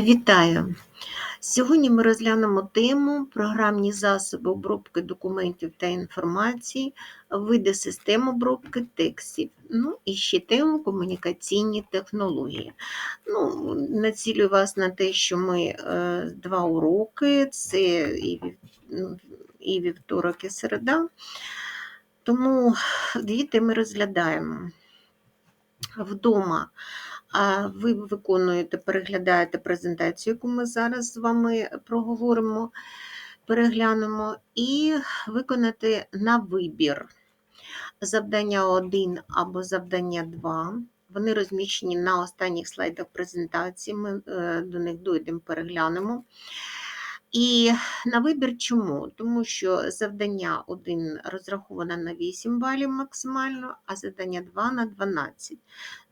Вітаю! Сьогодні ми розглянемо тему програмні засоби обробки документів та інформації, види систем обробки текстів, ну і ще тему комунікаційні технології. Ну, Націлюю вас на те, що ми е, два уроки, це ну, і вівторок, і середа. Тому дві теми розглядаємо. Вдома а ви виконуєте, переглядаєте презентацію, яку ми зараз з вами проговоримо, переглянемо, і виконати на вибір завдання 1 або завдання 2. Вони розміщені на останніх слайдах презентації, ми е, до них дойдемо, переглянемо. І на вибір чому? Тому що завдання 1 розраховане на 8 балів максимально, а завдання 2 на 12.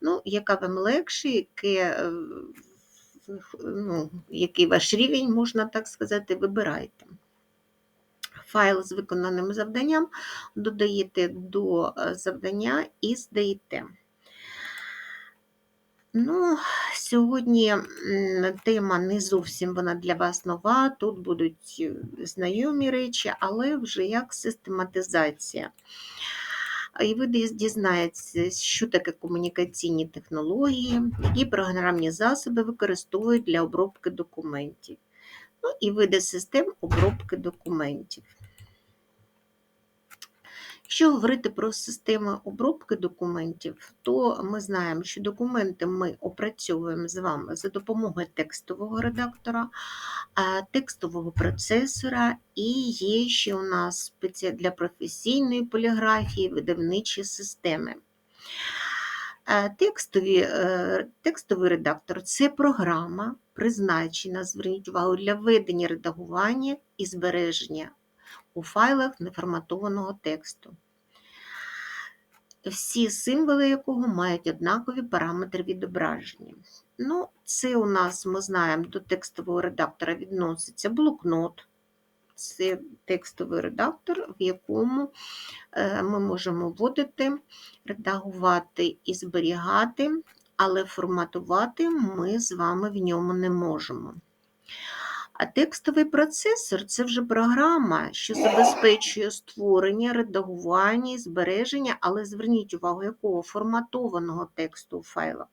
Ну, яка вам легше, яке, е, ну, який ваш рівень, можна так сказати, вибирайте. Файл з виконаним завданням додаєте до е, завдання і здаєте. Ну, сьогодні тема не зовсім вона для вас нова. Тут будуть е, знайомі речі, але вже як систематизація. І ви дізнаєтеся, що таке комунікаційні технології, які програмні засоби використовують для обробки документів. Ну і види систем обробки документів. Якщо говорити про системи обробки документів, то ми знаємо, що документи ми опрацьовуємо з вами за допомогою текстового редактора, текстового процесора, і є ще у нас для професійної поліграфії видавничі системи. Е, Текстові, е, текстовий редактор це програма, призначена, зверніть увагу, для ведення редагування і збереження у файлах неформатованого тексту. Всі символи якого мають однакові параметри відображення. Ну, це у нас, ми знаємо, до текстового редактора відноситься блокнот. Це текстовий редактор, в якому е, ми можемо вводити, редагувати і зберігати, але форматувати ми з вами в ньому не можемо. А текстовий процесор це вже програма, що забезпечує створення, редагування і збереження, але зверніть увагу, якого форматованого тексту у файлах.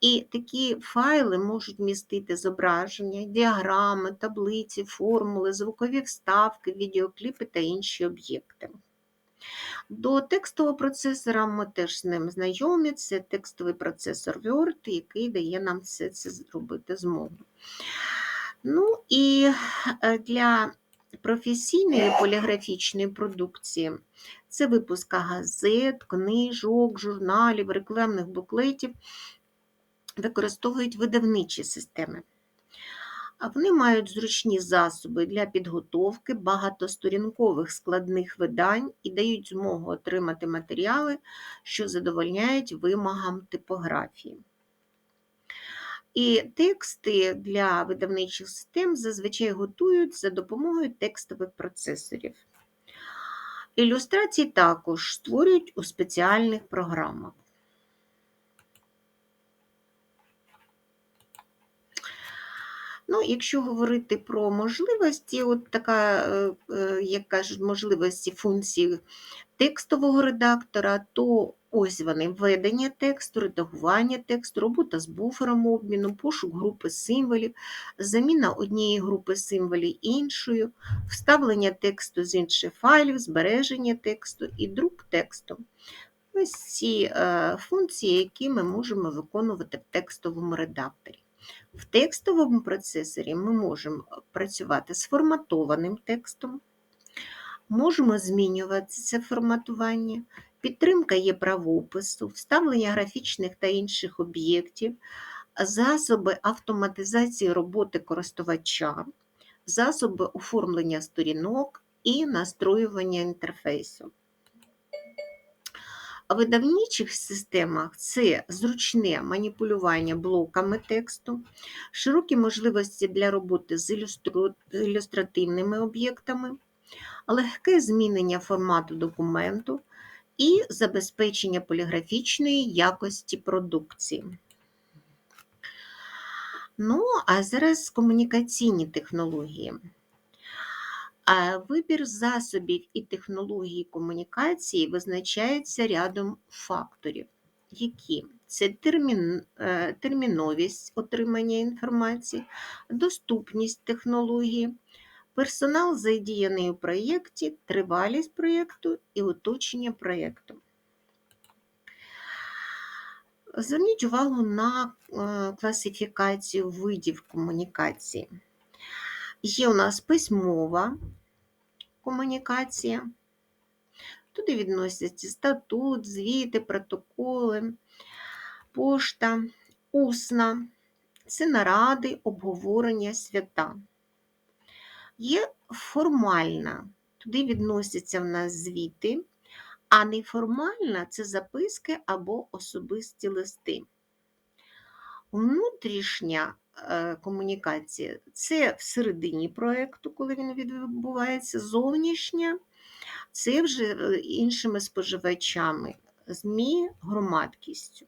І такі файли можуть містити зображення, діаграми, таблиці, формули, звукові вставки, відеокліпи та інші об'єкти. До текстового процесора ми теж з ним знайомі. Це текстовий процесор Word, який дає нам все це зробити змогу. Ну і е, для професійної поліграфічної продукції це випуска газет, книжок, журналів, рекламних буклетів використовують видавничі системи. Вони мають зручні засоби для підготовки багатосторінкових складних видань і дають змогу отримати матеріали, що задовольняють вимогам типографії. І тексти для видавничих систем зазвичай готують за допомогою текстових процесорів. Ілюстрації також створюють у спеціальних програмах. Ну, якщо говорити про можливості, от така, е, е, як кажуть, можливості функції текстового редактора, то ось вони: введення тексту, редагування тексту, робота з буфером обміну, пошук групи символів, заміна однієї групи символів іншою, вставлення тексту з інших файлів, збереження тексту і друк тексту. Ось ці е, функції, які ми можемо виконувати в текстовому редакторі. В текстовому процесорі ми можемо працювати з форматованим текстом, можемо змінювати це форматування, підтримка є правопису, вставлення графічних та інших об'єктів, засоби автоматизації роботи користувача, засоби оформлення сторінок і настроювання інтерфейсу. В видавничих системах це зручне маніпулювання блоками тексту, широкі можливості для роботи з ілюстративними об'єктами, легке змінення формату документу і забезпечення поліграфічної якості продукції. Ну, а зараз комунікаційні технології. Вибір засобів і технологій комунікації визначається рядом факторів, які це термін, е, терміновість отримання інформації, доступність технології, персонал задіяний у проєкті, тривалість проєкту і оточення проєкту. Зверніть увагу на е, класифікацію видів комунікації. Є у нас письмова комунікація. Туди відносяться статут, звіти, протоколи, пошта, усна, це наради, обговорення, свята. Є формальна, туди відносяться в нас звіти, а неформальна це записки або особисті листи. Внутрішня е, комунікація це всередині проєкту, коли він відбувається, зовнішня це вже е, іншими споживачами, ЗМІ, громадкістю.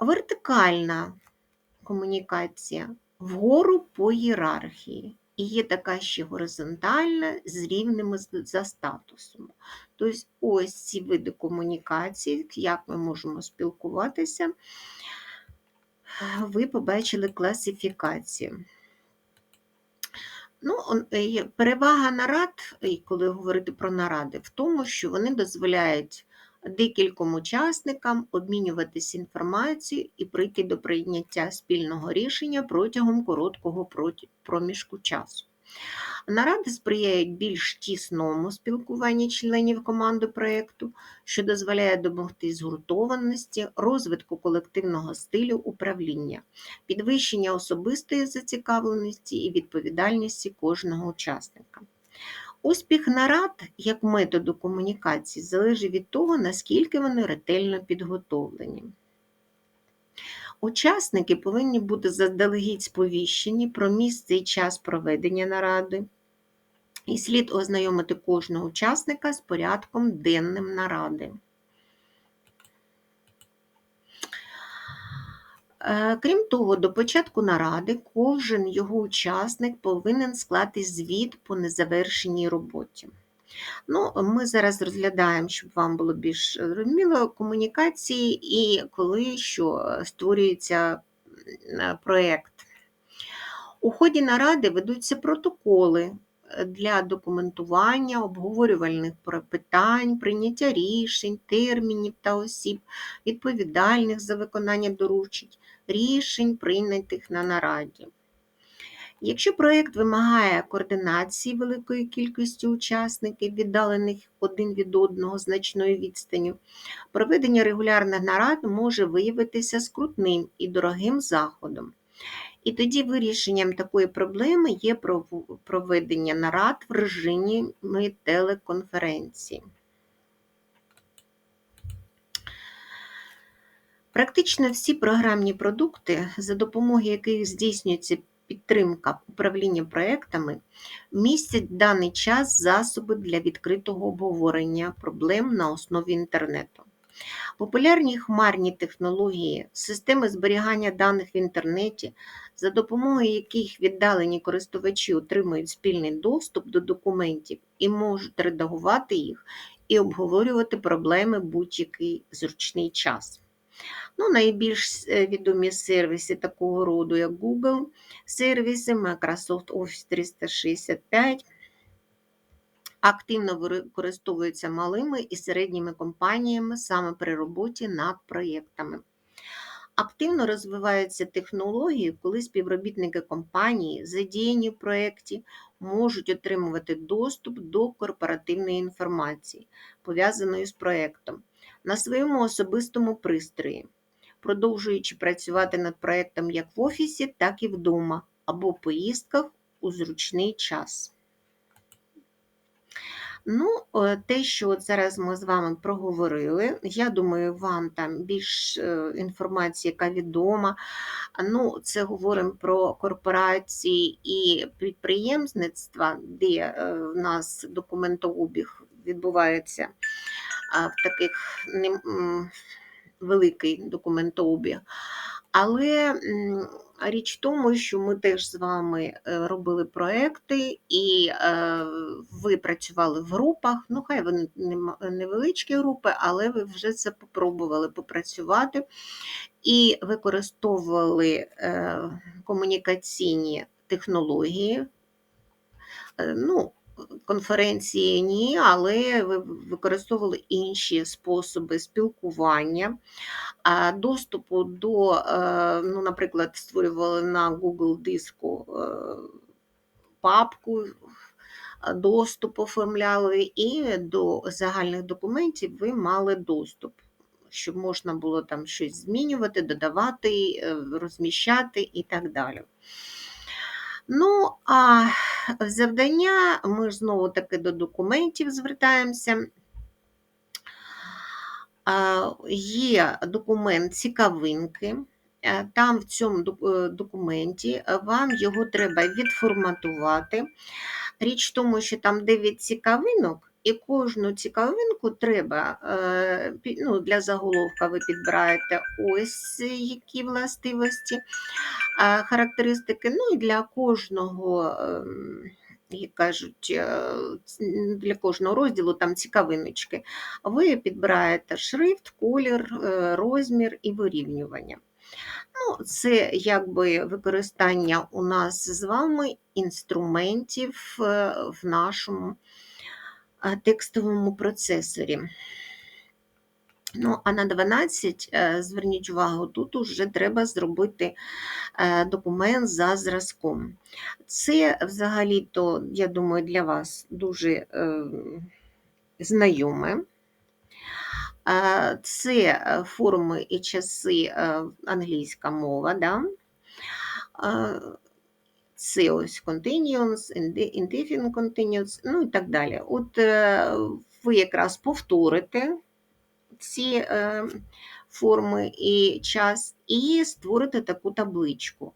Вертикальна комунікація вгору по ієрархії. І є така ще горизонтальна з рівними за статусом. Тобто, ось ці види комунікації, як ми можемо спілкуватися, ви побачили класифікацію. Ну, е, Перевага нарад, коли говорити про наради, в тому, що вони дозволяють декільком учасникам обмінюватися інформацією і прийти до прийняття спільного рішення протягом короткого проміжку часу. Наради сприяють більш тісному спілкуванні членів команди проєкту, що дозволяє домогти згуртованості, розвитку колективного стилю управління, підвищення особистої зацікавленості і відповідальності кожного учасника. Успіх нарад як методу комунікації залежить від того, наскільки вони ретельно підготовлені. Учасники повинні бути заздалегідь сповіщені про місце і час проведення наради, і слід ознайомити кожного учасника з порядком денним наради. Крім того, до початку наради кожен його учасник повинен склати звіт по незавершеній роботі. Ну, Ми зараз розглядаємо, щоб вам було більш зрозуміло, комунікації і коли що створюється проєкт. У ході наради ведуться протоколи е, для документування, обговорювальних питань, прийняття рішень, термінів та осіб, відповідальних за виконання доручень, рішень, прийнятих на нараді. Якщо проєкт вимагає координації великої кількості учасників, віддалених один від одного значною відстанню, проведення регулярних нарад може виявитися скрутним і дорогим заходом. І тоді вирішенням такої проблеми є проведення нарад в режимі телеконференції. Практично всі програмні продукти, за допомогою яких здійснюється підтримка управління проектами, містять в даний час засоби для відкритого обговорення проблем на основі інтернету. Популярні хмарні технології, системи зберігання даних в інтернеті, за допомогою яких віддалені користувачі отримують спільний доступ до документів і можуть редагувати їх і обговорювати проблеми будь-який зручний час. Ну, Найбільш е, відомі сервіси такого роду, як Google, сервіси, Microsoft Office 365. Активно використовуються малими і середніми компаніями саме при роботі над проєктами. Активно розвиваються технології, коли співробітники компанії, задіяні в проєкті, можуть отримувати доступ до корпоративної інформації, пов'язаної з проєктом, на своєму особистому пристрої продовжуючи працювати над проєктом як в офісі, так і вдома, або в поїздках у зручний час. Ну, е, те, що от зараз ми з вами проговорили, я думаю, вам там більш е, інформації, яка відома. Ну, Це говоримо про корпорації і підприємництва, де е, в нас документообіг відбувається в таких великий документообіг. Але річ в тому, що ми теж з вами е, робили проекти, і е, ви працювали в групах. Ну, хай вони невеличкі групи, але ви вже це попробували попрацювати і використовували е, комунікаційні технології. Ну, конференції ні, але ви використовували інші способи спілкування, доступу до, е, ну, наприклад, створювали на Google диску е, папку, е, доступ оформляли, і до загальних документів ви мали доступ. Щоб можна було там щось змінювати, додавати, розміщати і так далі. Ну, а завдання ми ж знову таки до документів звертаємося. Є документ цікавинки. Е, Там в цьому е, документі вам його треба відформатувати. Річ в тому, що там 9 цікавинок, і кожну цікавинку треба е, ну, для заголовка ви підбираєте ось які властивості, характеристики. Ну і для кожного, ем, як кажуть, е, для кожного розділу там цікавиночки. Ви підбираєте шрифт, колір, е, розмір і вирівнювання. Ну, це якби використання у нас з вами інструментів в нашому текстовому процесорі. Ну, а на 12, е, зверніть увагу, тут уже треба зробити е, документ за зразком. Це взагалі-то, я думаю, для вас дуже е, знайоме. Це форми і часи англійська мова. Да? Це ось continuous, indefinite continuous, ну і так далі. От е, ви якраз повторите ці е, форми і час, і створите таку табличку.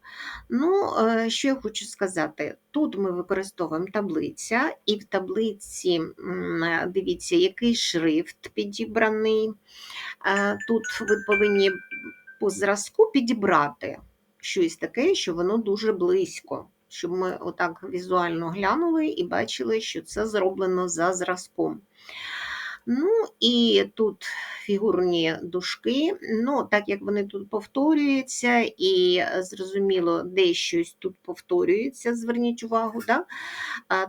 Ну, е, що я хочу сказати, тут ми використовуємо таблиця, і в таблиці дивіться, який шрифт підібраний. Тут ви повинні по зразку підібрати щось таке, що воно дуже близько. Щоб ми отак візуально глянули і бачили, що це зроблено за зразком. Ну і тут фігурні дужки. Ну, так як вони тут повторюються, і е, зрозуміло, де щось тут повторюється, зверніть увагу, да?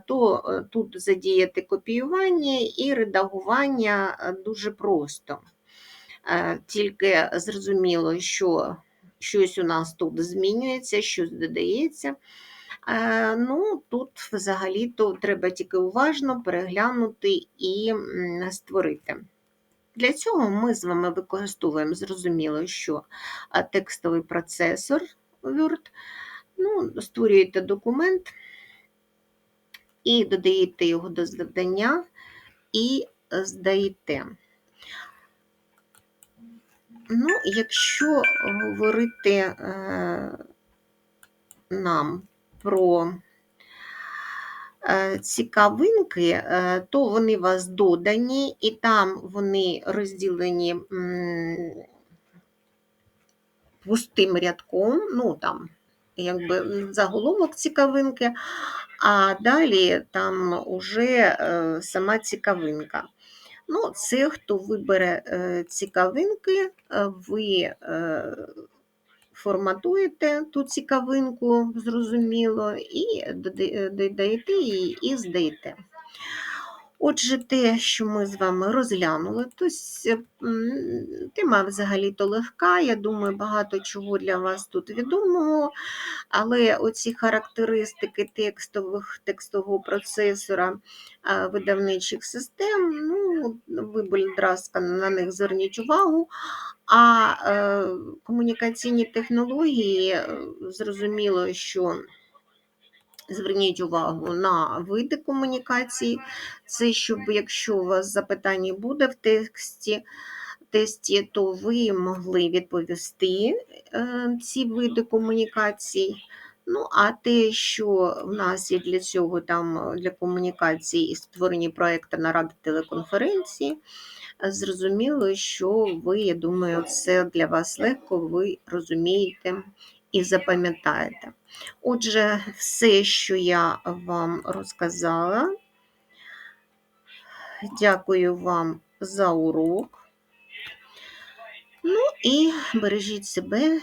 то е, тут задіяти копіювання і редагування е, дуже просто. Тільки зрозуміло, що щось у нас тут змінюється, щось додається. Е, Ну, тут взагалі-то треба тільки уважно переглянути і створити. Для цього ми з вами використовуємо, зрозуміло, що текстовий процесор Word. Ну, створюєте документ і додаєте його до завдання і здаєте. Ну, якщо говорити е, нам про е, цікавинки, е, то вони у вас додані, і там вони розділені пустим рядком, ну там якби заголовок цікавинки, а далі там уже е, сама цікавинка. Ну, це хто вибере цікавинки, ви форматуєте ту цікавинку, зрозуміло, і додаєте її і здаєте. Отже, те, що ми з вами розглянули, то тема взагалі-то легка. Я думаю, багато чого для вас тут відомого, але оці характеристики текстових, текстового процесора видавничих систем, ну, ви, будь ласка, на них зверніть увагу. А е, комунікаційні технології, е, зрозуміло, що зверніть увагу на види комунікації. Це щоб, якщо у вас запитання буде в тексті, тесті, то ви могли відповісти е, ці види комунікацій. Ну, а те, що в нас є для цього там для комунікації і створені проекти наради телеконференції, Зрозуміло, що ви, я думаю, це для вас легко, ви розумієте і запам'ятаєте. Отже, все, що я вам розказала, дякую вам за урок. Ну і бережіть себе